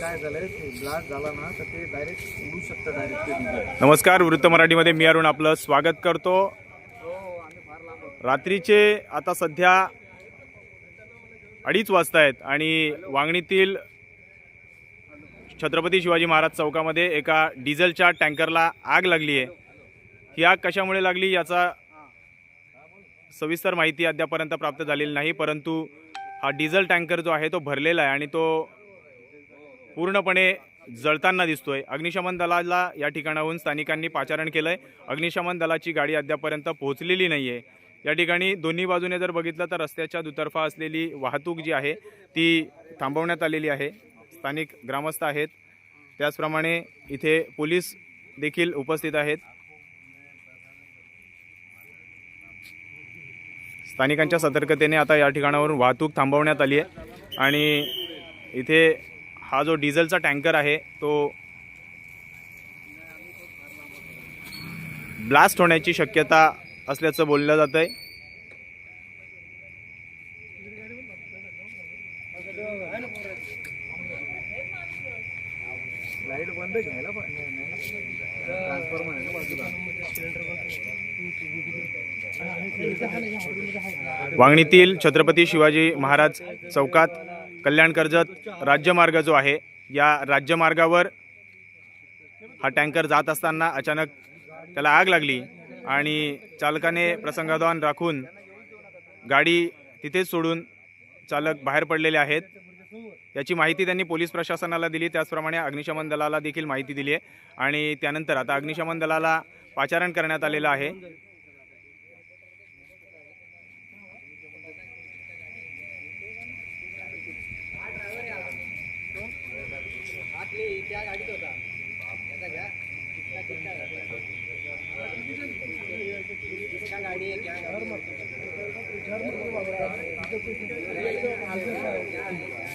काय झालंय ब्लास्ट झाला ना तर ते डायरेक्ट उडू शकतं डायरेक्ट ते डिझेल नमस्कार वृत्त मराठीमध्ये मी अरुण आपलं स्वागत करतो. हो आम्ही फार लांब होतो. रात्रीचे आता सध्या अडीच वाजता आहेत आणि वांगणीतील छत्रपती शिवाजी महाराज चौकामध्ये एका डिझेलच्या टँकरला आग लागली आहे. ही आग कशामुळे लागली याचा सविस्तर माहिती अद्यापर्यंत प्राप्त झालेली नाही परंतु हा डिझेल टँकर जो आहे तो भरलेला आहे आणि तो पूर्णपणे जळताना दिसतोय. अग्निशमन दलाला या ठिकाणाहून स्थानिकांनी पाचारण केलंय. अग्निशमन दलाची गाडी अद्यापर्यंत पोहोचलेली नाही आहे या ठिकाणी दोन्ही बाजूने जर बघितलं तर रस्त्याच्या दुतर्फा असलेली वाहतूक जी आहे ती थांबवण्यात आलेली आहे. स्थानिक ग्रामस्थ आहेत. त्याचप्रमाणे इथे पोलीस देखील उपस्थित आहेत. स्थानिकांच्या सतर्कतेने आता या ठिकाणावरून वाहतूक थांबवण्यात आली आहे आणि इथे हा जो डिझेलचा टँकर आहे तो ब्लास्ट होण्याची शक्यता असल्याचं बोललं जात आहे लाइट बंद घ्यायला वांगणीतील छत्रपती शिवाजी महाराज चौकात कल्याण कर्जत राज्यमार्ग जो आहे या राज्यमार्गावर हा टँकर जात असताना अचानक त्याला आग लागली आणि चालकाने प्रसंगावधान राखून गाडी तिथेच सोडून चालक बाहेर पडलेले आहेत. याची माहिती त्यांनी पोलीस प्रशासनाला दिली. त्याचप्रमाणे अग्निशमन दलाला देखील माहिती दिली आहे. आणि त्यानंतर आता अग्निशमन दलाला पाचारण करण्यात आलेलं आहे.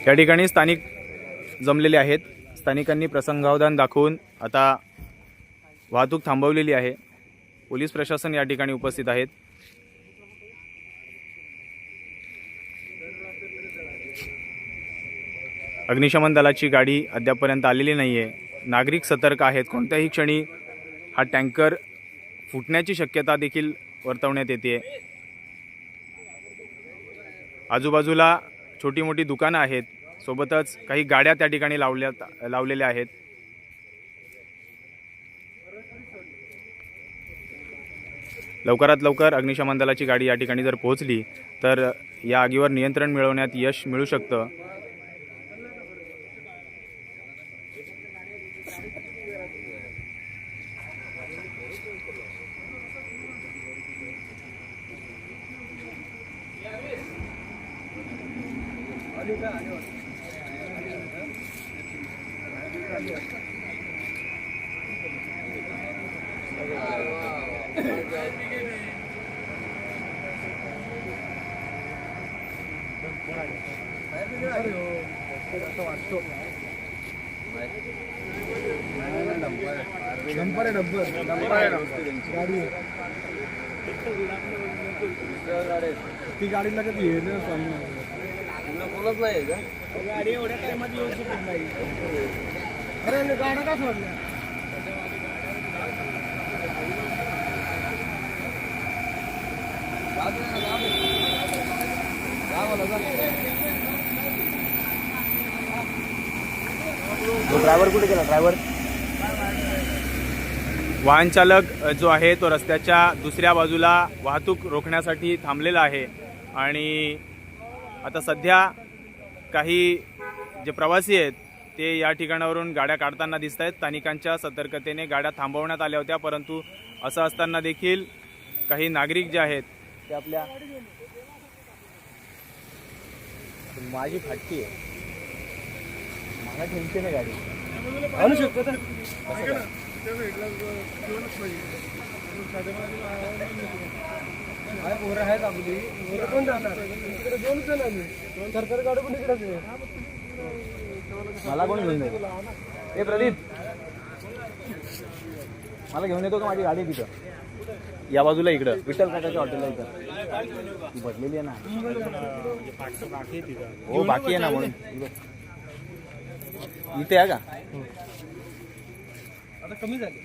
या ठिकाणी स्थानिक जमलेले आहेत. स्थानिकांनी प्रसंगावधान दाखवून आता वाहतूक थांबवलेली आहे. पोलीस प्रशासन या ठिकाणी उपस्थित आहेत. अग्निशमन दलाची गाडी अद्यापपर्यंत आलेली नाही आहे नागरिक सतर्क आहेत. कोणत्याही क्षणी हा टँकर फुटण्याची शक्यता देखील वर्तवण्यात येते. आजूबाजूला छोटी मोठी दुकानं आहेत. सोबतच काही गाड्या त्या ठिकाणी लावल्या लावलेल्या आहेत. लवकरात लवकर अग्निशमन दलाची गाडी या ठिकाणी जर पोहोचली तर या आगीवर नियंत्रण मिळवण्यात यश मिळू शकतं. डंपर आहे डंपर गाडी ती गाडी लगेच येणं बोलत नाही का गाडी एवढ्या टायमात येऊ शकत नाही. अरे गाड्या का सोडल्या ड्रायव्हर कुठे गेला? ड्रायव्हर वाहन चालक जो आहे तो रस्त्याच्या दुसऱ्या बाजूला वाहतूक रोखण्यासाठी थांबलेला आहे. आणि आता सध्या काही जे प्रवासी आहेत ते या ठिकाणावरून गाड्या काढताना दिसत आहेत स्थानिकांच्या सतर्कतेने गाड्या थांबवण्यात आल्या होत्या परंतु असं असताना देखील काही नागरिक जे आहेत ते आपल्या माझी फाटकी आहे. मला टेन्शन आहे गाडी. आणू शकतो? तर काय? पोरं आहेत आपली? पोरं कोण जाणार इकडे दोन जण आम्ही सरकारी गाडी पण इकडेच आहे मला कोण घेऊन जाईल ए प्रदीप. मला घेऊन येतो का माझी गाडी आहे तिथं? या बाजूला इकडं. विठ्ठल काकाच्या हॉटेलला इथं ती भरलेली आहे ना. हो बाकी आहे ना म्हणून. इथे आहे का? आता कमी झाले.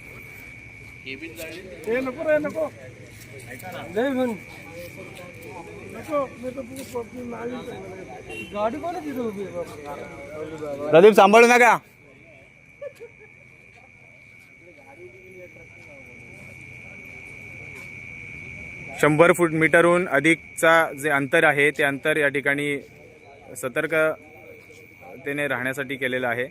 ते नको रे नको. लय घेऊन नको मी तर तुझी पप्पी नाही गाडी कोण आहे तिथे उभी आहे बाबा? प्रदीप सांभाळू नका शंभर फूट मीटरहून अधिकचा जे अंतर आहे ते अंतर या ठिकाणी सतर्कतेने राहण्यासाठी केलेलं आहे.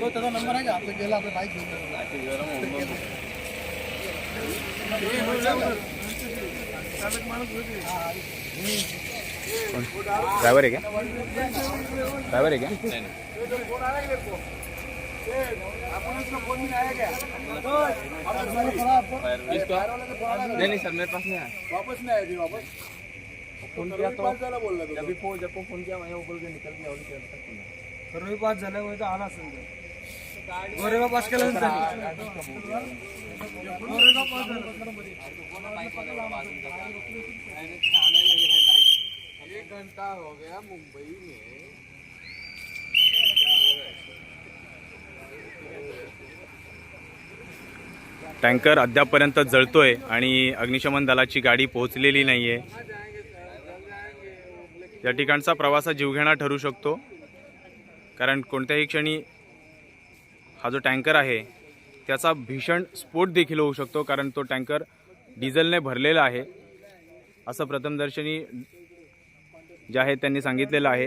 तो त्याचा नंबर आहे का आपलं गेला आपलं बाईक घेऊन ड्रायव्हर आहे का ड्रायव्हर आहे का नहीं नहीं सर मेरे पास नहीं आया। वापस नहीं आया जी वापस। फोन किया तो जब भी फोन जब को फोन किया मैं वो बोल के निकल गया और फिर भी पास आला असेल पास पास एक घंटा हो गया मुंबई में। टँकर अद्यापपर्यंत जळतोय आणि अग्निशमन दलाची गाडी पोहोचलेली नाहीये. या ठिकाणचा प्रवास हा जीवघेणा ठरू शकतो. कारण कोणत्याही क्षणी हा जो टँकर आहे त्याचा भीषण स्फोट देखील होऊ शकतो कारण तो टँकर डिझेलने भरलेला आहे. असं प्रथमदर्शनी जे आहे त्यांनी सांगितलेलं आहे.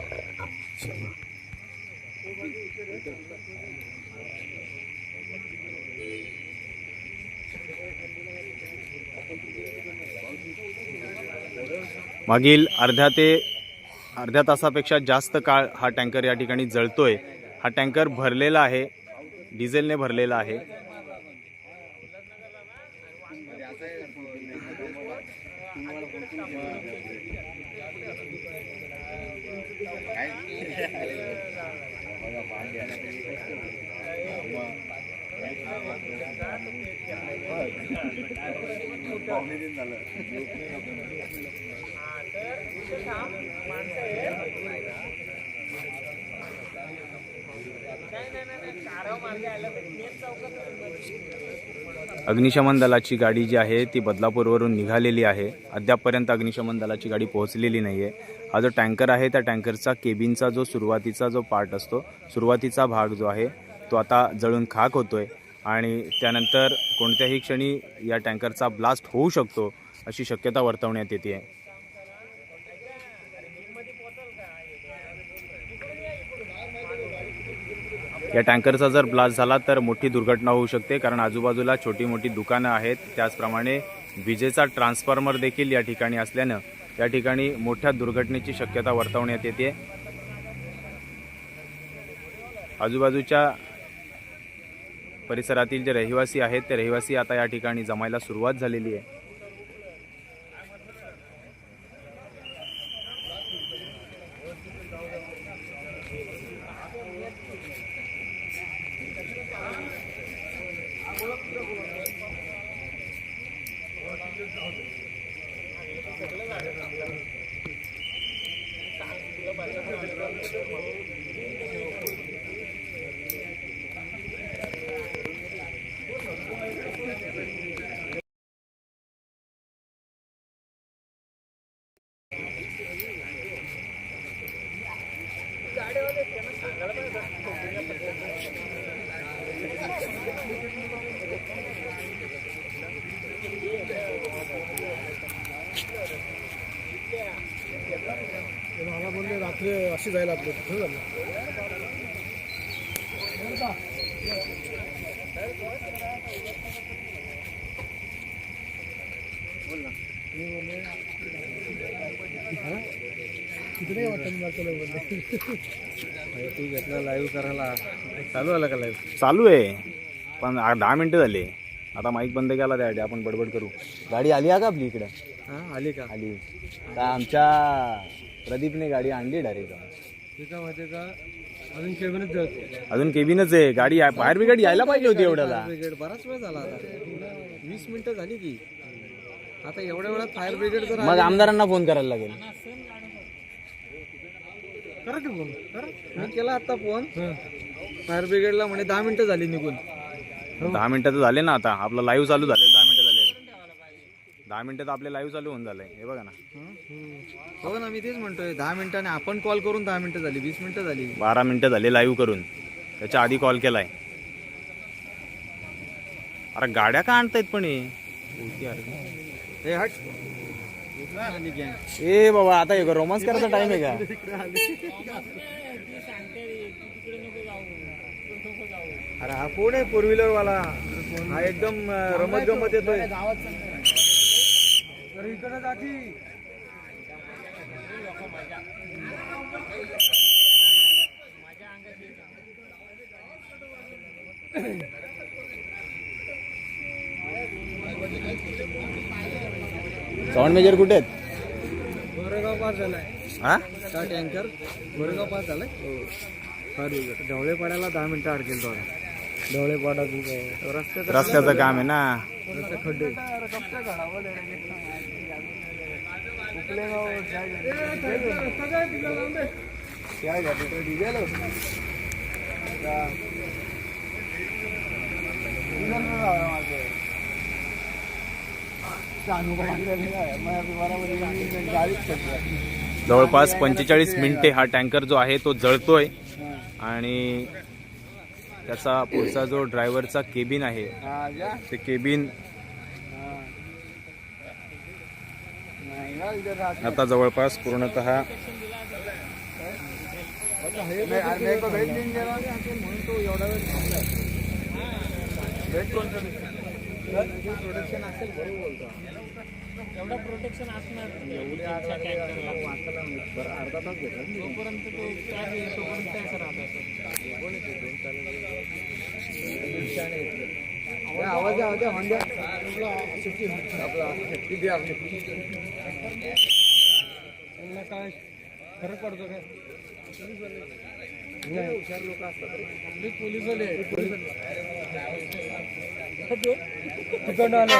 मागील अर्ध्या ते अर्ध्या तासापेक्षा जास्त काळ हा टँकर या ठिकाणी जळतोय. हा टँकर भरलेला आहे. डिझेलने भरलेला आहे. अग्निशमन दलाची गाडी जी आहे ती बदलापूरवरून निघालेली आहे. अद्यापपर्यंत अग्निशमन दलाची गाडी पोहोचलेली नाही आहे हा जो टँकर आहे त्या टँकरचा केबिनचा जो सुरुवातीचा जो पार्ट असतो सुरुवातीचा भाग जो आहे तो आता जळून खाक होतो आहे आणि त्यानंतर कोणत्याही क्षणी या टँकरचा ब्लास्ट होऊ शकतो अशी शक्यता वर्तवण्यात येते. आहे या टँकरचा जर ब्लास्ट झाला तर मोठी दुर्घटना होऊ शकते कारण आजूबाजूला छोटी मोठी दुकानं आहेत. त्याचप्रमाणे विजेचा ट्रान्सफॉर्मर देखील या ठिकाणी असल्यानं त्या ठिकाणी मोठ्या दुर्घटनेची शक्यता वर्तवण्यात येते. आजूबाजूच्या परिसरातील जे रहिवासी आहेत ते रहिवासी आता या ठिकाणी जमायला सुरुवात झालेली आहे. रात्री अशी जायला आपलं कुठं झालं. किती नाही वाटत मला तुला बोलले तू घेतला लाईव्ह करायला चालू आला का लाईव्ह चालू आहे. पण आ- दहा मिनटं झाले. आता माईक बंद केला त्यासाठी आपण बडबड करू. गाडी आली आहे का आपली इकडं? हां आली का? आली. का आमच्या प्रदीपने गाडी आणली डायरेक्ट माहिती का अजून केबिनच जळते. अजून केबिनच आहे. गाडी आहे फायर ब्रिगेड यायला पाहिजे होती एवढ्याला. ब्रिगेड बराच वेळ झाला आता. वीस मिनिटं झाली की. आता एवढ्या वेळात फायर ब्रिगेड जर मग आमदारांना फोन करायला लागेल. करा की फोन मी केला आता फोन फायर ब्रिगेडला म्हणे दहा मिनिटं झाली निघून. दहा मिनिटं तर झाले ना आता. आपलं लाईव्ह चालू झाले दहा मिनिटं झाले दहा मिनिटं तर आपले लाईव्ह चालू होऊन झालंय. हे बघा ना. हो ना मी तेच म्हणतोय दहा मिनिटाने आपण कॉल करून दहा मिनिटं झाली वीस मिनिटं झाली. बारा मिनिटं झाले लाईव्ह करून. त्याच्या आधी कॉल केलाय. अरे गाड्या का आणतायत पण हे? हे हट. ए बाबा आता हे रोमांस करायचा टाइम आहे का? अरे हा कोण आहे फोर व्हीलर वाला? हा एकदम रमत गमत येतोय. इकडे जाती. साऊंड मेजर कुठे आहेत? गोरेगाव पास झालाय. हा? टँकर गोरेगाव पास झालाय? फार ढवळे पाड्याला दहा मिनिटं अडकेल तो रस्त्याचं काम आहे ना. खड्डे. जवळपास पंचेचाळीस मिनिटे हा टँकर जो आहे तो जळतोय. आणि त्याचा पुढचा जो ड्रायव्हरचा केबिन आहे ते केबिन आता जवळपास पूर्णतः प्रोडक्शन असेल एवढं प्रोटेक्शन असणार बरं अर्धा तास घेतला तोपर्यंत तो चार्ज आहे, तोपर्यंत राहतं सर आवाज आहे, आवाज हॉर्न द्या. आपला त्यांना काय फरक पडतो काय? हुशार लोक असतात पोलीस वाले. तिकडं आले.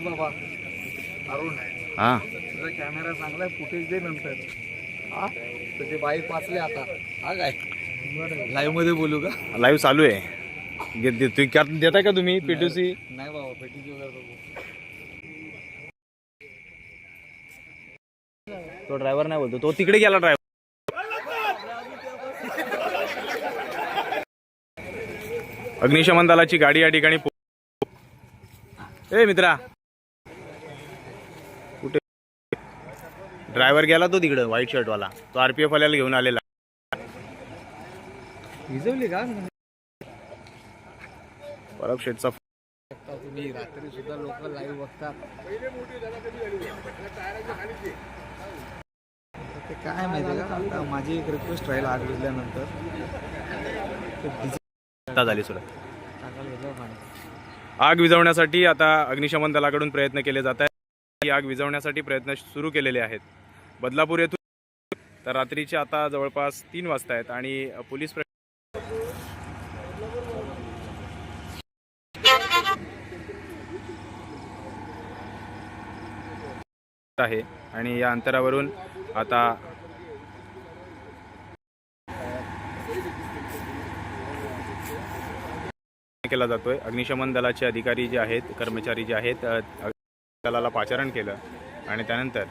बाबा अरुण हा. तुझा कॅमेरा चांगला फुटेज दे नंतर. हा? तुझी बाईक वाचली आता. हा काय? लाईव्हमध्ये बोलू का? लाईव्ह चालू आहे. देताय का तुम्ही पीटूसी नाही बाबा वगैरे बघू. तो ड्रायव्हर नाही बोलतो. तो तिकडे गेला ड्रायव्हर अग्निशमन दलाची गाडी या ठिकाणी ए मित्रा. कुठे? ड्रायव्हर गेला तो तिकडे व्हाईट शर्ट वाला. तो आरपीएफ वाल्याला घेऊन आलेला. भिजवली का? परब शेटचा तुम्ही रात्री सुद्धा लोक लाईव्ह बघतात. ते काय माहिती का? आता माझी एक रिक्वेस्ट राहील आग ते भिजत आता झाली सुरू टाकायला घेतलं पाणी. आग विझवण्यासाठी आता अग्निशमन दलाकडून प्रयत्न केले जात आहेत. ही आग विझवण्यासाठी प्रयत्न सुरू केलेले आहेत. बदलापूर येथून तर रात्रीचे आता जवळपास तीन वाजता आहेत आणि पोलीस प्र- आहे. आणि या अंतरावरून आता केला जातोय. अग्निशमन दलाचे अधिकारी जे आहेत कर्मचारी जे आहेत दलाला पाचारण केलं. आणि त्यानंतर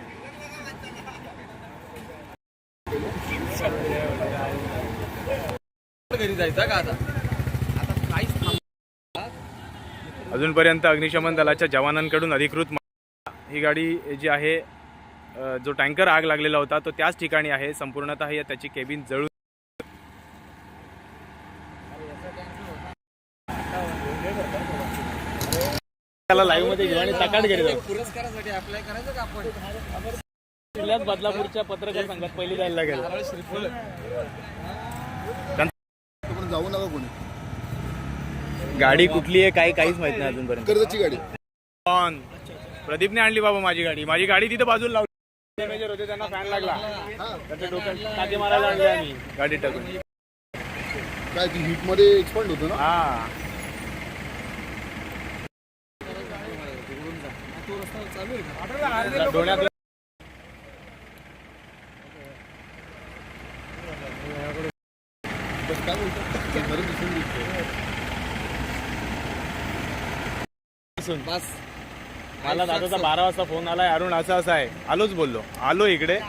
अजूनपर्यंत अग्निशमन दलाच्या जवानांकडून अधिकृत ही गाडी जी आहे जो टँकर आग लागलेला होता तो त्याच ठिकाणी आहे. संपूर्णतः या त्याची केबिन जळून त्याला लाईव्हमध्ये घेऊ आणि तकाट घरी जाऊ पुरस्कारासाठी अप्लाय करायचं का आपण? जिल्ह्यात बदलापूरच्या पत्रकार संघात पहिली जायला लागेल. जाऊ नका कोणी. गाडी कुठली आहे काही काहीच माहीत नाही अजूनपर्यंत. कर्जाची गाडी. पण प्रदीपने आणली बाबा माझी गाडी. माझी गाडी तिथे बाजूला लावली. मॅनेजर होते त्यांना फॅन लागला. त्याच्या डोक्यात मारायला आणले आम्ही गाडी टाकून. काय ती हीटमध्ये एक्सपांड होतो ना? हा. डोण्यात बस काय बोलतात ते खरं दिसून दिसतंय. बस. मला दादाचा बारा वाजता फोन आलाय. अरुण असं असं आहे. आलोच बोललो. आलो इकडे.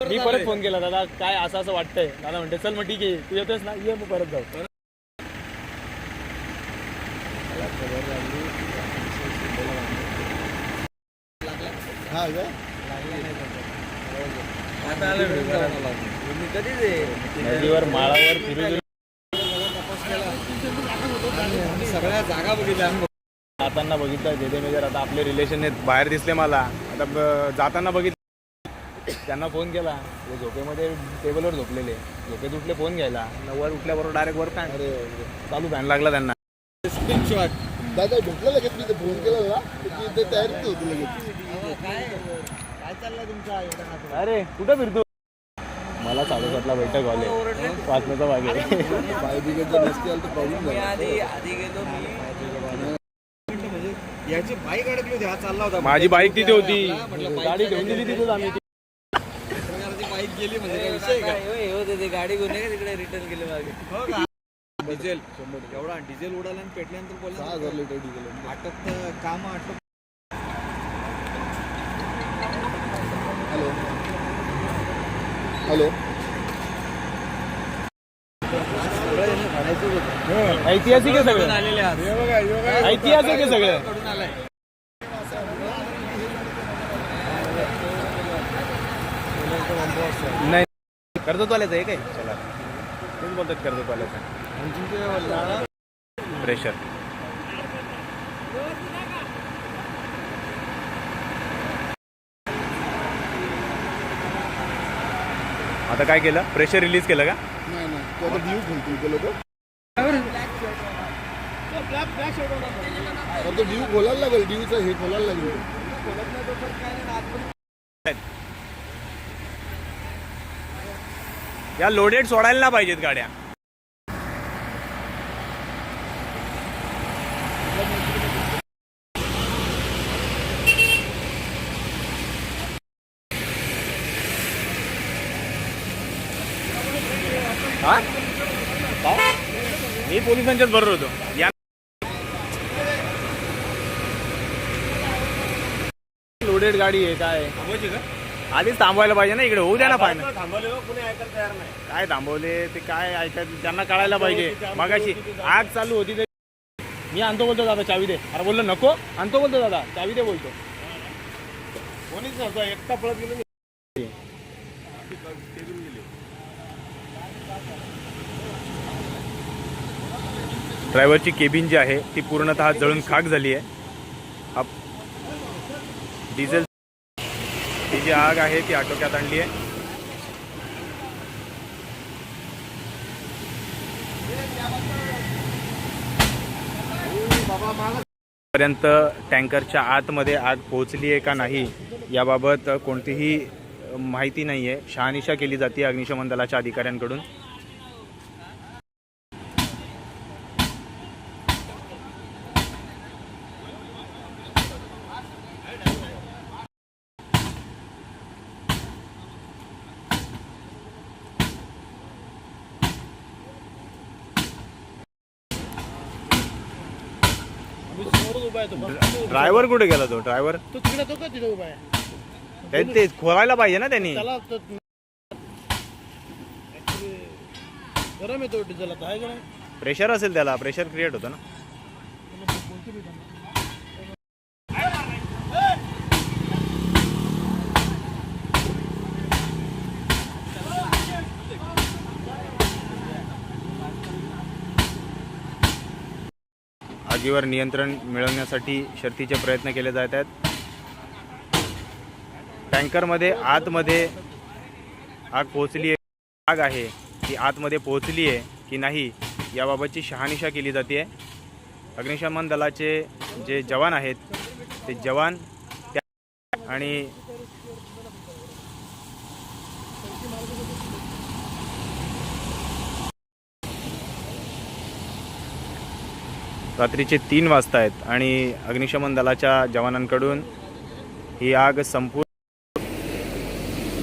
मी परत फोन केला दादा. काय असं असं वाटतंय? दादा म्हणते चल मग ठीक आहे. तू येतोस ना? ये मग परत जाऊ. हा का. नदीवर माळावर फिरू सगळ्या जागा बघितल्या. जाताना बघितलं जेजे मेजर आता आपले रिलेशन आहेत बाहेर दिसले मला. आता ब- जाताना बघितलं. त्यांना फोन केला. ते झोपेमध्ये टेबलवर झोपलेले. झोपेत उठले फोन घ्यायला. वर उठल्याबरोबर डायरेक्ट वर फॅन चालू फॅन लागला त्यांना. Screenshot. दादा भेटलं लगेच मी ते फोन केला ना? ती होती लगेच? अरे कुठं फिरतो? मला साडेसातला बैठक आले वाचण्याचा भाग आहे जर नसते आलं तर प्रॉब्लेम झाला. आधी आधी गेलो मी. याची बाईक अडकली होती हा चालला होता. माझी बाईक तिथे होती. गाडी घेऊन दिली तिथेच आम्ही. बाईक गेली म्हणजे काय विषय काय होते ते गाडी घेऊन नाही का तिकडे रिटर्न केले मागे? हो का? डिझेल एवढा डिझेल उडाला आणि पेटल्यानंतर सहा बोला हजार लिटर डिझेल काम आटप हॅलो. हॅलो. ऐतिहासिक आहे सगळं आलेले आहात ऐतिहासिक आहे सगळं कडून आलाय नाही. कर्जतवाल्याचं आहे काय? चला. तेच बोलतात कर्जतवाल्याचं? प्रेशर. आता काय केलं? प्रेशर रिलीज केलं का? नाही नाही. तो आता ड्यू खोलतो इथे लोक. ड्यू खोलायला लागेल ड्यूचं हे खोलायला लागेल. या लोडेड सोडायला ना पाहिजेत गाड्या. मी पोलिसांच्याच बरोबर होतो. या लोडेड गाडी आहे काय का? आधीच थांबवायला पाहिजे ना इकडे होऊ द्या ना फायनल काय थांबवले ते काय ऐकायचं त्यांना कळायला पाहिजे. मगाशी आग चालू होती ते मी आणतो बोलतो दादा चावी दे. अरे बोललो नको आणतो बोलतो दादा चावी दे बोलतो. कोणीच नव्हतं एकटा पळत गेलो ड्रायव्हरची केबिन जी आहे ती पूर्णतः जळून खाक झाली आहे. हा डिझेल ही जी आग आहे ती आटोक्यात आणली आहे. पर्यंत टँकरच्या आतमध्ये आग पोहोचली आहे का नाही याबाबत कोणतीही माहिती नाही आहे शहानिशा केली जाते अग्निशमन दलाच्या अधिकाऱ्यांकडून. ड्रायव्हर कुठे गेला तो? ड्रायव्हर तो तिकडे तो का तिथे उभा आहे? त्यांनी ते खोलायला पाहिजे ना त्यांनी. त्याला तो- गरम येतो डिझेल आता आहे का नाही प्रेशर असेल त्याला प्रेशर क्रिएट होतं ना. आगीवर नियंत्रण मिळवण्यासाठी शर्थीचे प्रयत्न केले जात आहेत. टँकरमध्ये आतमध्ये आग पोहोचली आहे. आग आहे ती आतमध्ये पोहोचली आहे की नाही याबाबतची शहानिशा केली जाते. अग्निशमन दलाचे जे जवान आहेत ते जवान त्या आणि रात्रीचे तीन वाजता आहेत आणि अग्निशमन दलाच्या जवानांकडून ही आग संपूर्ण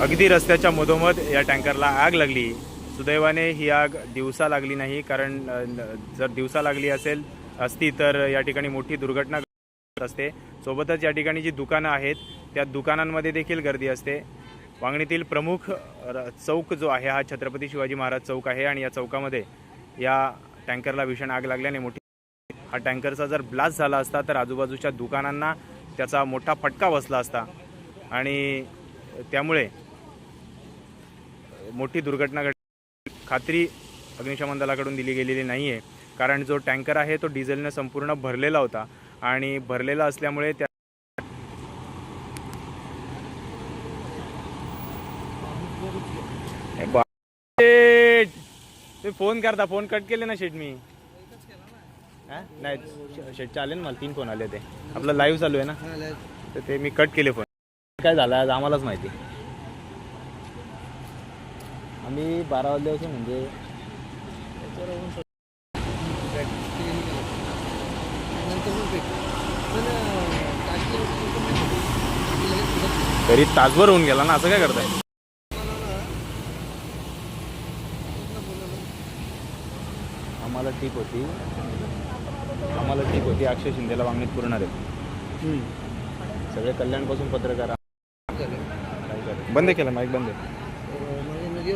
अगदी रस्त्याच्या मधोमध या टँकरला आग लागली. सुदैवाने ही आग दिवसा लागली नाही कारण जर दिवसा लागली असेल असती तर या ठिकाणी मोठी दुर्घटना घडत असते. सोबतच या ठिकाणी जी दुकानं आहेत त्या दुकानांमध्ये देखील गर्दी असते. वांगणीतील प्रमुख र- चौक जो आहे हा छत्रपती शिवाजी महाराज चौक आहे आणि या चौकामध्ये या टँकरला भीषण आग लागल्याने मोठी हा टँकरचा जर ब्लास्ट झाला असता तर आजूबाजूच्या दुकानांना त्याचा मोठा फटका बसला असता. आणि त्यामुळे मोठी दुर्घटना घड खात्री अग्निशमन दलाकडून दिली गेलेली नाही आहे कारण जो टँकर आहे तो डिझेलने संपूर्ण भरलेला होता. आणि भरलेला असल्यामुळे त्या फोन करता फोन कट केले ना शेट मी. हा? नाही श- शेट चालेल मला तीन फोन आले ते. आपलं लाईव्ह चालू आहे ना? तर ते मी कट केले फोन काय झालं आज आम्हालाच माहिती. आम्ही बारा वाजल्यापासून म्हणजे तरी तासभर होऊन गेला ना असं काय करताय? आम्हाला ठीक होती. आम्हाला ठीक होती. अक्षय शिंदेला वागणीत पुरणार आहे सगळे कल्याणपासून पत्रकार? बंद केलं माईक बंद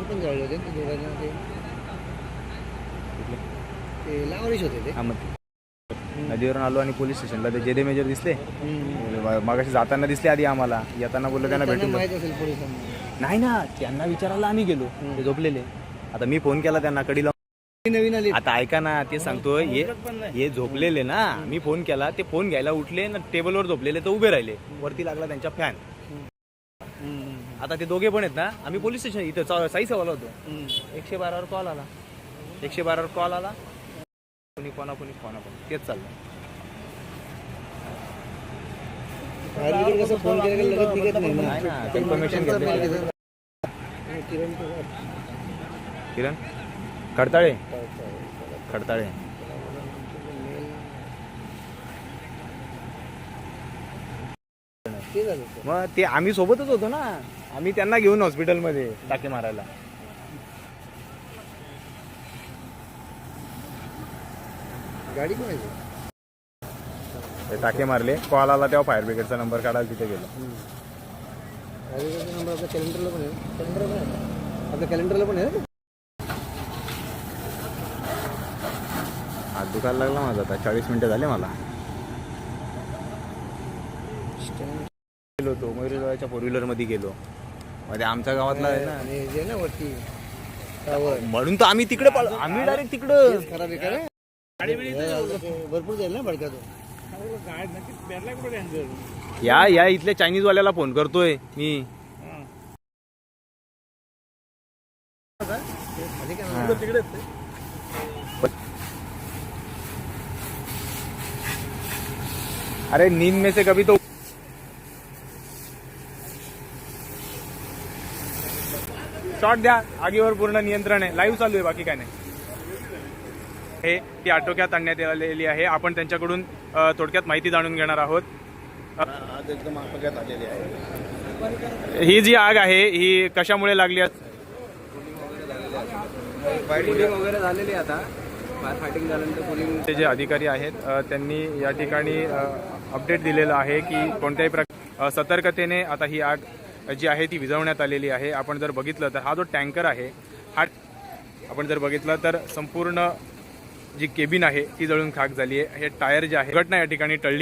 पण जाळले होते ते दोघांना ते. ते लावरीच होते ते. हा मग ते. नदीवरून आलो आणि पोलीस स्टेशनला. ते जेदे मेजर दिसले? मागाशी जाताना दिसले आधी आम्हाला. येताना बोललो त्यांना भेटून माहीत असेल पोलिसांना. नाही ना त्यांना विचारायला आम्ही गेलो. ते झोपलेले. आता मी फोन केला त्यांना कडी लावून ती नवीन आली. आता ऐका ना ते सांगतोय हे हे झोपलेले ना मी फोन केला ते फोन घ्यायला उठले ना टेबलवर झोपलेले तर उभे राहिले. वरती लागला त्यांच्या फॅन आता ते दोघे पण आहेत ना आम्ही पोलीस स्टेशन इथं साई सवाला होतो. एकशे बारावर कॉल आला. एकशे बारावर कॉल आला. कोणी कोणा कोणी कोणा कोणी. तेच चाललं. फोन किरण? खडताळे? खडताळे. मग ते आम्ही सोबतच होतो ना. आम्ही त्यांना घेऊन हॉस्पिटलमध्ये टाके मारायला. गाडी ते टाके मारले. कॉल आला तेव्हा फायर ब्रिगेडचा नंबर काढायला तिथे गेलो. नंबर आपल्या कॅलेंडरला पण आहे. कॅलेंडर पण आहे. आपल्या कॅलेंडरला पण आहे हात दुखायला लागला माझा आता. चाळीस मिनिटं झाले मला. गेलो होतो. मयुरच्या फोर व्हीलरमध्ये गेलो. मध्ये आमच्या गावातला आहे ना. आणि जे ना वरती टावर म्हणून तर आम्ही तिकडे पाळ- आम्ही डायरेक्ट तिकडं. खराब आहे का रे? भरपूर जाईल ना तो या या इथल्या चायनीज वाल्याला फोन करतोय मी. अरे नींद में से कभी तो शॉट द्या. आगीवर पूर्ण नियंत्रण आहे. लाईव्ह चालू आहे बाकी काय नाही. हे ती आटोक्यात आणण्यात आलेली आहे. आपण त्यांच्याकडून थोडक्यात माहिती जाणून घेणार आहोत. आज एकदम आटोक्यात आलेली आहे ही जी आग आहे ही कशामुळे लागली वगैरे झालेली आता. फायटिंग झाल्यानंतर जे अधिकारी आहेत त्यांनी या ठिकाणी अपडेट दिलेलं आहे की कोणत्याही प्रकार सतर्कतेने आता ही आग जी आहे ती विझवण्यात आलेली आहे. आपण जर बघितलं तर हा जो टँकर आहे हा आपण जर बघितलं तर संपूर्ण जी केबिन आहे ती जळून खाक झाली आहे. हे टायर जे आहे घटना या ठिकाणी टळली